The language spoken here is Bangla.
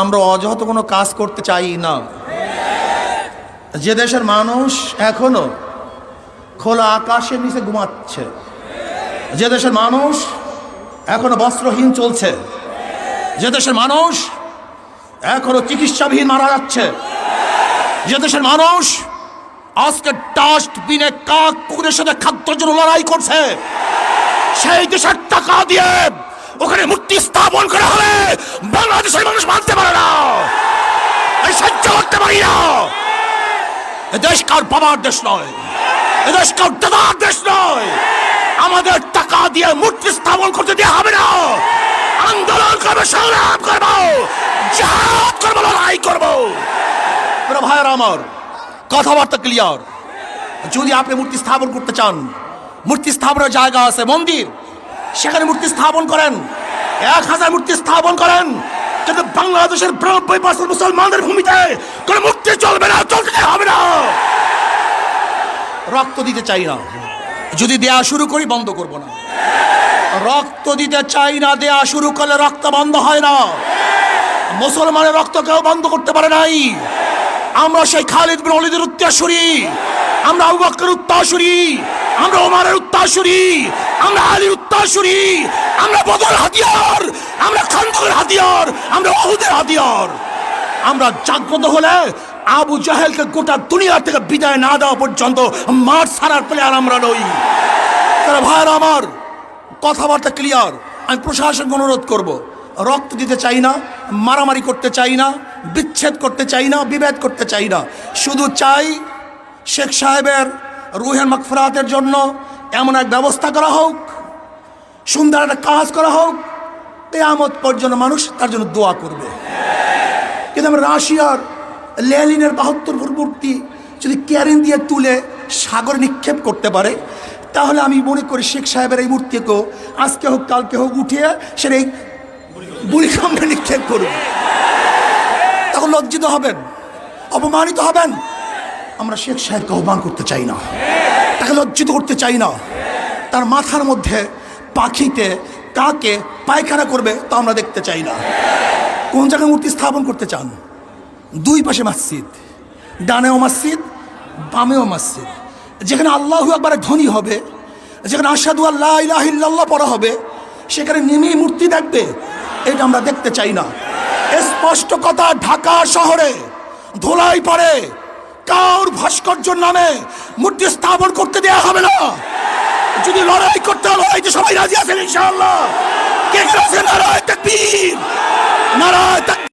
আমরা অযথ কোনো কাজ করতে চাই না। যে দেশের মানুষ এখনও খোলা আকাশের নিচে ঘুমাচ্ছে, যে দেশের মানুষ এখনও বস্ত্রহীন চলছে, যে দেশের মানুষ এখনও চিকিৎসাবিহীন মারা যাচ্ছে, যে দেশের মানুষ আজকে ডাস্টবিনে কাক কুকুরের সাথে খাদ্যের জন্য লড়াই করছে, সেই দেশের টাকা দিয়ে ওখানে মূর্তি স্থাপন করা হবে। বাংলাদেশের মানুষ মানতে পারে না। এই সহ্য করতে পারি না। দেশ কার বাবার দেশ নয়। দেশ কার দাদার দেশ নয়। আমাদের টাকা দিয়ে মূর্তি স্থাপন করতে দেওয়া হবে না। আন্দোলন করব, সংগ্রাম করব, জাহাজ করব, লড়াই করব। ভাইয়ের আমার, কথাবার্তা ক্লিয়ার যদি আপনি মূর্তি স্থাপন করতে চান, মূর্তি স্থাপনের জায়গা আছে মন্দির। সেখানে মূর্তি স্থাপন করেন। এক হাজার মূর্তি স্থাপন করেন। কিন্তু বাংলাদেশের বিরানব্বই পার্সেন্ট মুসলমানদের ভূমিতে কোনো মূর্তি চলবে না, চলতে হবে না। রক্ত দিতে চাই না। যদি দেয়া শুরু করি, বন্ধ করব না। রক্ত দিতে চাই না, দেয়া শুরু করলে রক্ত বন্ধ হয় না। মুসলমানের রক্ত কেউ বন্ধ করতে পারে নাই। আমরা সেই খালিদ বিন অলিদের উত্তরসূরি। আমরা আবু বকরের উত্তরসূরি। আমরা ওমারের উত্তরসূরি। আমরা আলীর উত্তরসূরি। আমরা বদর হাতিয়ার। আমরা খান্দকের হাতিয়ার। আমরা ওহুদের হাতিয়ার। আমরা জাগ্রত হলে আবু জাহেলকে গোটা দুনিয়া থেকে বিদায় না দেওয়া পর্যন্ত মাঠ ছাড়ার প্লেয়ার আমরা নই। তারা ভাইয়ের আমার কথাবার্তা ক্লিয়ার আমি প্রশাসনকে অনুরোধ করব। রক্ত দিতে চাই না, মারামারি করতে চাই না, বিচ্ছেদ করতে চাই না, বিভেদ করতে চাই না। শুধু চাই শেখ সাহেবের রুহের মকফরাতের জন্য এমন এক ব্যবস্থা করা হোক, সুন্দর একটা কাজ করা হোক, কেয়ামত পর্যন্ত মানুষ তার জন্য দোয়া করবে। কিন্তু আমরা রাশিয়ার লেলিনের বাহাত্তর মূর্তি যদি ক্যারিন দিয়ে তুলে সাগরে নিক্ষেপ করতে পারে, তাহলে আমি মনে করি শেখ সাহেবের এই মূর্তিকেও আজকে হোক কালকে হোক উঠিয়ে সেটা এই বুড়িকাম্বে নিক্ষেপ করুন তখন লজ্জিত হবেন, অপমানিত হবেন। আমরা শেখ সাহেবকে অপমান করতে চাই না। তাকে লজ্জিত করতে চাই না। তার মাথার মধ্যে পাখিতে কাকে পায়খানা করবে তা আমরা দেখতে চাই না। কোন জায়গায় মূর্তি স্থাপন করতে চান? দুই পাশে মসজিদ, ডানেও মসজিদ, বামেও মসজিদ। যেখানে আল্লাহু একবারে ধনী হবে, যেখানে আসাদু আল্লাহ পড়া হবে, সেখানে নেমেই মূর্তি দেখবে এটা আমরা দেখতে চাই না। স্পষ্ট কথা, ঢাকা শহরে ধোলাই পড়ে। কাউর ভাস্কর্য নামে মূর্তি স্থাপন করতে দেওয়া হবে না। যদি লড়াই করতে হয় যে সবাই রাজি আছেন, ইনশাআল্লাহ। কে আছেন নারায় তাকবীর।